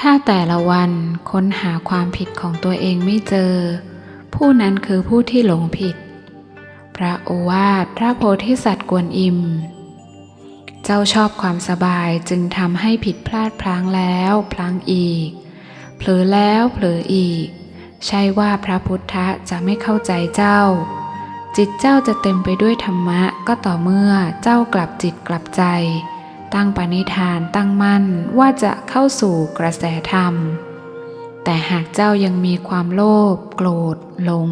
ถ้าแต่ละวันค้นหาความผิดของตัวเองไม่เจอ ผู้นั้นคือผู้ที่หลงผิด พระโอวาทพระโพธิสัตว์กวนอิม เจ้าชอบความสบายจึงทำให้ผิดพลาดพลั้งแล้วพลั้งอีก เผลอแล้วเผลออีก ใช่ว่าพระพุทธจะไม่เข้าใจเจ้า จิตเจ้าจะเต็มไปด้วยธรรมะก็ต่อเมื่อเจ้ากลับจิตกลับใจ ตั้งปณิธานตั้งมั่นว่าจะเข้าสู่กระแสธรรม แต่หากเจ้ายังมีความโลภโกรธ หลง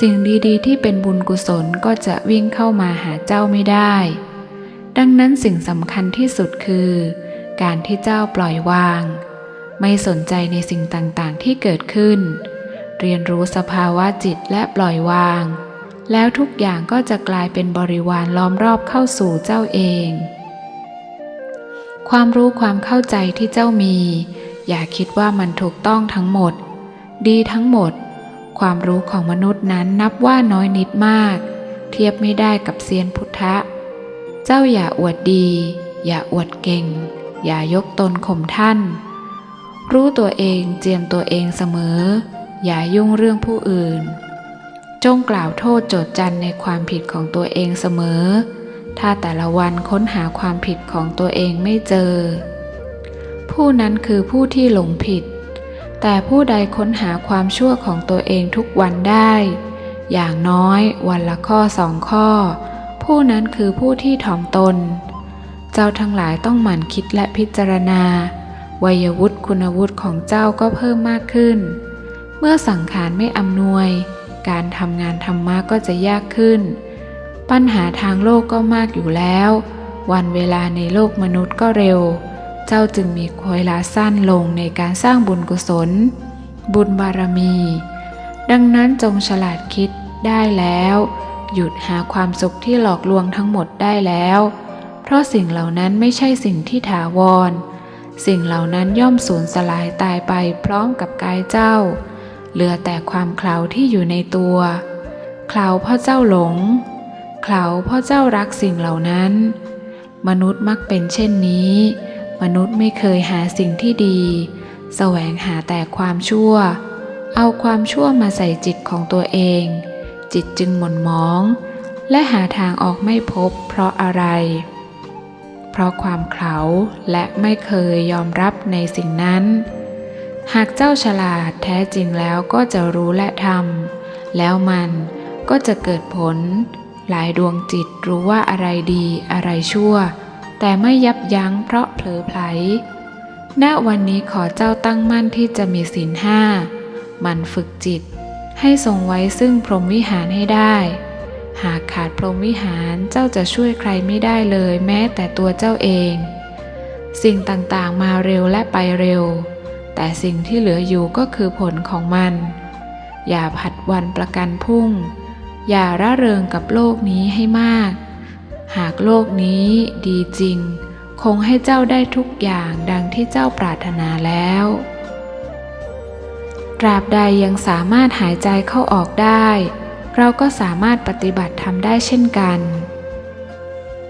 สิ่งดีๆ ที่เป็นบุญกุศลก็จะวิ่งเข้ามาหาเจ้าไม่ได้ ดังนั้นสิ่งสำคัญที่สุดคือ การที่เจ้าปล่อยวาง ไม่สนใจในสิ่งต่างๆ ที่เกิดขึ้น เรียนรู้สภาวะจิตและปล่อยวาง แล้วทุกอย่างก็จะกลายเป็นบริวารล้อมรอบเข้าสู่เจ้าเอง ความรู้ความเข้าใจที่เจ้ามี อย่าคิดว่ามันถูกต้องทั้งหมด ดีทั้งหมด ความรู้ของมนุษย์นั้นนับว่าน้อยนิดมาก เทียบไม่ได้กับเซียนพุทธะ เจ้าอย่าอวดดี อย่าอวดเก่ง อย่ายกตนข่มท่าน รู้ตัวเองเจียมตัวเองเสมอ อย่ายุ่งเรื่องผู้อื่น จงกล่าวโทษโจทจันในความผิดของตัวเองเสมอ ถ้าแต่ละวันค้นหาความผิดของตัวเองไม่เจอ ผู้นั้นคือผู้ที่หลงผิด แต่ผู้ใดค้นหาความชั่วของตัวเองทุกวันได้ อย่างน้อยวันละข้อสองข้อ ผู้นั้นคือผู้ที่ถ่อมตน เจ้าทั้งหลายต้องหมั่นคิดและพิจารณา วัยวุฒิคุณวุฒิของเจ้าก็เพิ่มมากขึ้น เมื่อสังขารไม่อำนวย การทำงานธรรมะก็จะยากขึ้น ปัญหาทางโลกก็มากอยู่แล้ว วันเวลาในโลกมนุษย์ก็เร็ว เจ้าจึงมีเวลาสั้นลงในการสร้างบุญกุศล บุญบารมี ดังนั้นจงฉลาดคิดได้แล้ว หยุดหาความสุขที่หลอกลวงทั้งหมดได้แล้ว เพราะสิ่งเหล่านั้นไม่ใช่สิ่งที่ถาวร สิ่งเหล่านั้นย่อมสูญสลายตายไปพร้อมกับกายเจ้า เหลือแต่ความเคลาที่อยู่ในตัว เคลาเพราะเจ้าหลง เคลาเพราะเจ้ารักสิ่งเหล่านั้น มนุษย์มักเป็นเช่นนี้ มนุษย์ไม่เคยหาสิ่งที่ดี แสวงหาแต่ความชั่ว เอาความชั่วมาใส่จิตของตัวเอง จิตจึงหม่นหมอง และหาทางออกไม่พบเพราะอะไร เพราะความเขาและไม่เคยยอมรับในสิ่งนั้น หากเจ้าฉลาดแท้จริงแล้วก็จะรู้และทำแล้วมันก็จะเกิดผล หลายดวงจิตรู้ว่าอะไรดีอะไรชั่ว แต่ไม่ยับยั้งเพราะเผลอไผลณวันนี้ขอเจ้าตั้งมั่นที่จะมีศีลห้า มันฝึกจิต ให้ทรงไว้ซึ่งพรหมวิหารให้ได้ หากขาดพรหมวิหารเจ้าจะช่วยใครไม่ได้เลยแม้แต่ตัวเจ้าเอง สิ่งต่างๆมาเร็วและไปเร็ว แต่สิ่งที่เหลืออยู่ก็คือผลของมัน อย่าผัดวันประกันพรุ่ง อย่าร่าเริงกับโลกนี้ให้มาก หากโลกนี้ดีจริง คงให้เจ้าได้ทุกอย่างดังที่เจ้าปรารถนาแล้ว ตราบใดยังสามารถหายใจเข้าออกได้ เราก็สามารถปฏิบัติทำได้เช่นกัน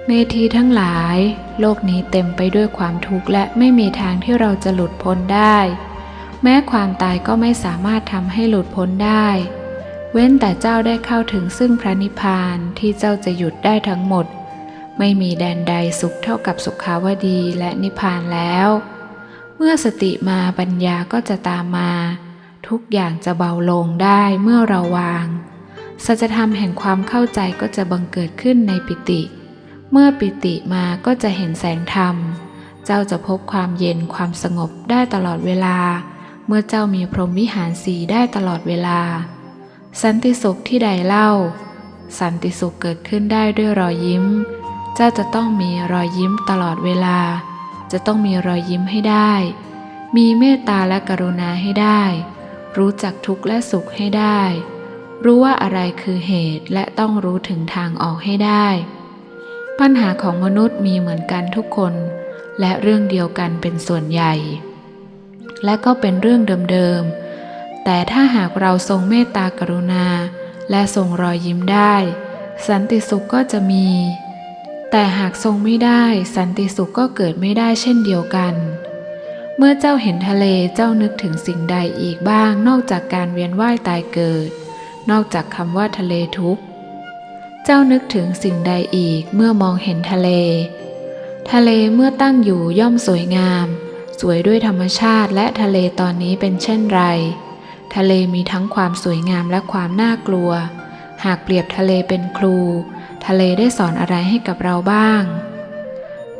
เมธีทั้งหลาย โลกนี้เต็มไปด้วยความทุกข์และไม่มีทางที่เราจะหลุดพ้นได้ แม้ความตายก็ไม่สามารถทำให้หลุดพ้นได้ เว้นแต่เจ้าได้เข้าถึงซึ่งพระนิพพานที่เจ้าจะหยุดได้ทั้งหมด ไม่มีแดนใดสุขเท่ากับสุขาวดีและนิพพานแล้ว เมื่อสติมาปัญญาก็จะตามมา ทุกอย่างจะเบาลงได้เมื่อเราวาง สัจธรรมแห่งความเข้าใจก็จะบังเกิดขึ้นในปิติ เมื่อปิติมาก็จะเห็นแสงธรรม เจ้าจะพบความเย็นความสงบได้ตลอดเวลา เมื่อเจ้ามีพรหมวิหารสีได้ตลอดเวลา สันติสุขที่ใดเล่า สันติสุขเกิดขึ้นได้ด้วยรอยยิ้ม เจ้าจะต้องมีรอยยิ้มตลอดเวลา จะต้องมีรอยยิ้มให้ได้ มีเมตตาและกรุณาให้ได้ รู้จักทุกข์และสุขให้ได้ รู้ว่าอะไรคือเหตุและต้องรู้ถึงทางออกให้ได้ ปัญหาของมนุษย์มีเหมือนกันทุกคน และเรื่องเดียวกันเป็นส่วนใหญ่ และก็เป็นเรื่องเดิมๆ แต่ถ้าหากเราทรงเมตตากรุณา และทรงรอยยิ้มได้ สันติสุขก็จะมี แต่หากทรงไม่ได้ สันติสุขก็เกิดไม่ได้เช่นเดียวกัน เมื่อเจ้าเห็นทะเลเจ้านึกถึงสิ่งใดอีกบ้าง นอกจากการเวียนว่ายตายเกิด นอกจากคำว่าทะเลทุกข์เจ้านึกถึงสิ่งใดอีกเมื่อมองเห็นทะเล ทะเลเมื่อตั้งอยู่ย่อมสวยงาม สวยด้วยธรรมชาติและทะเลตอนนี้เป็นเช่นไร ทะเลมีทั้งความสวยงามและความน่ากลัว หากเปรียบทะเลเป็นครู ทะเลได้สอนอะไรให้กับเราบ้าง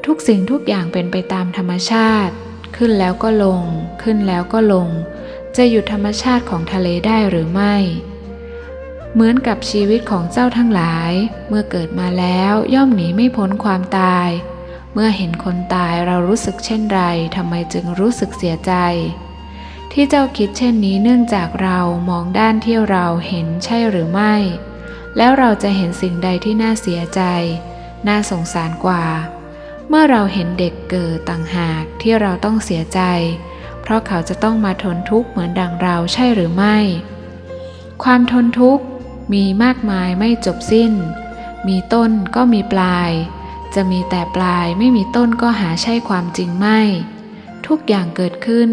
ทุกสิ่งทุกอย่างเป็นไปตามธรรมชาติ ขึ้นแล้วก็ลง ขึ้นแล้วก็ลง จะหยุดธรรมชาติของทะเลได้หรือไม่ เหมือนกับชีวิตของเจ้าทั้งหลาย เมื่อเกิดมาแล้วย่อมหนีไม่พ้นความตาย เมื่อเห็นคนตายเรารู้สึกเช่นไรทำไมจึงรู้สึกเสียใจ ที่เจ้าคิดเช่นนี้เนื่องจากเรามองด้านที่เราเห็นใช่หรือไม่ แล้วเราจะเห็นสิ่งใดที่น่าเสียใจ น่าสงสารกว่า เมื่อเราเห็นเด็กเกิดต่างหากที่เราต้องเสียใจ เพราะเขาจะต้องมาทนทุกข์เหมือนดังเราใช่หรือไม่ ความทนทุกข์มีมากมายไม่จบสิ้น มีต้นก็มีปลาย จะมีแต่ปลายไม่มีต้นก็หาใช่ความจริงไม่ ทุกอย่างเกิดขึ้น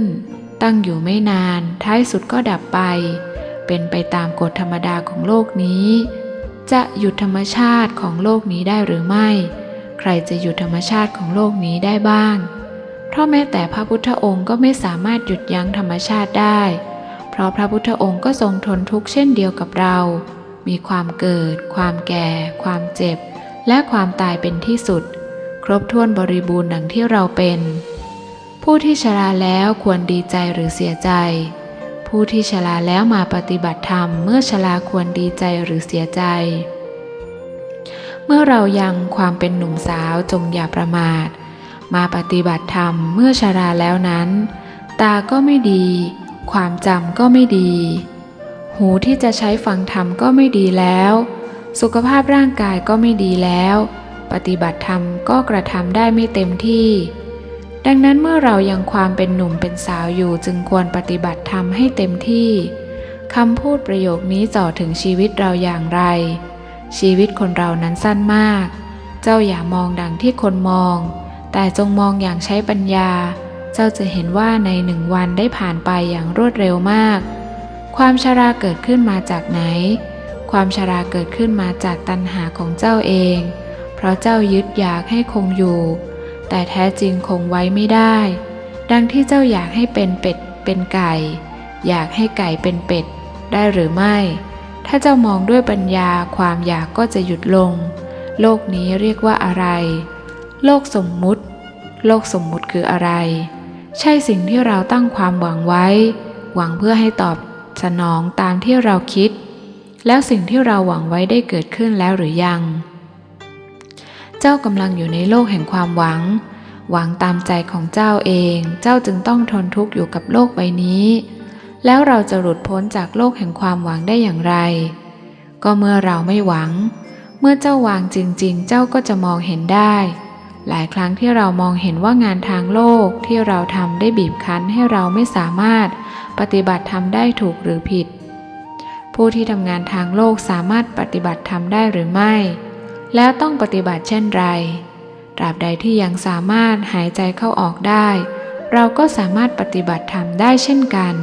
ตั้งอยู่ไม่นาน ท้ายสุดก็ดับไป เป็นไปตามกฎธรรมดาของโลกนี้ จะหยุดธรรมชาติของโลกนี้ได้หรือไม่ ใครจะหยุดธรรมชาติของโลกนี้ได้บ้าง เพราะแม้แต่พระพุทธองค์ก็ไม่สามารถหยุดยั้งธรรมชาติได้ เพราะพระพุทธองค์ก็ทรงทนทุกข์เช่นเดียวกับเรา มีความเกิด ความแก่ ความเจ็บ และความตายเป็นที่สุด ครบถ้วนบริบูรณ์ดังที่เราเป็น ผู้ที่ชราแล้วควรดีใจหรือเสียใจ ผู้ที่ชราแล้วมาปฏิบัติธรรม เมื่อชราควรดีใจหรือเสียใจ เมื่อเรายังความเป็นหนุ่มสาวจงอย่าประมาท มาปฏิบัติธรรมเมื่อชราแล้วนั้น ตาก็ไม่ดี ความจำก็ไม่ดี หูที่จะใช้ฟังธรรมก็ไม่ดีแล้ว สุขภาพร่างกายก็ไม่ดีแล้ว ปฏิบัติธรรมก็กระทำได้ไม่เต็มที่ ดังนั้นเมื่อเรายังความเป็นหนุ่มเป็นสาวอยู่จึงควรปฏิบัติธรรมให้เต็มที่คำพูดประโยคนี้จ่อถึงชีวิตเราอย่างไร ชีวิตคนเรานั้นสั้นมาก เจ้าอย่ามองดังที่คนมอง แต่จงมองอย่างใช้ปัญญา เจ้าจะเห็นว่าในหนึ่งวันได้ผ่านไปอย่างรวดเร็วมาก ความชราเกิดขึ้นมาจากไหน ความชราเกิดขึ้นมาจากตัณหาของเจ้าเอง เพราะเจ้ายึดอยากให้คงอยู่ แต่แท้จริงคงไว้ไม่ได้ ดังที่เจ้าอยากให้เป็นเป็ดเป็นไก่ อยากให้ไก่เป็นเป็ด ได้หรือไม่ ถ้าเจ้ามองด้วยปัญญาความอยากก็จะหยุดลง โลกนี้เรียกว่าอะไร โลกสมมุติ โลกสมมุติคืออะไร ใช่สิ่งที่เราตั้งความหวังไว้ หวังเพื่อให้ตอบสนองตามที่เราคิด แล้วสิ่งที่เราหวังไว้ได้เกิดขึ้นแล้วหรือยัง เจ้ากำลังอยู่ในโลกแห่งความหวัง หวังตามใจของเจ้าเอง เจ้าจึงต้องทนทุกข์อยู่กับโลกใบนี้ แล้วเราจะหลุดพ้นจากโลกแห่งความหวังได้อย่างไร ก็เมื่อเราไม่หวัง เมื่อเจ้าวางจริง ๆ เจ้าก็จะมองเห็นได้ หลายครั้งที่เรามองเห็นว่างานทางโลกที่เราทำได้บีบคั้นให้เราไม่สามารถปฏิบัติทำได้ถูกหรือผิด ผู้ที่ทำงานทางโลกสามารถปฏิบัติทำได้หรือไม่ แล้วต้องปฏิบัติเช่นไร ตราบใดที่ยังสามารถหายใจเข้าออกได้ เราก็สามารถปฏิบัติธรรมได้เช่นกัน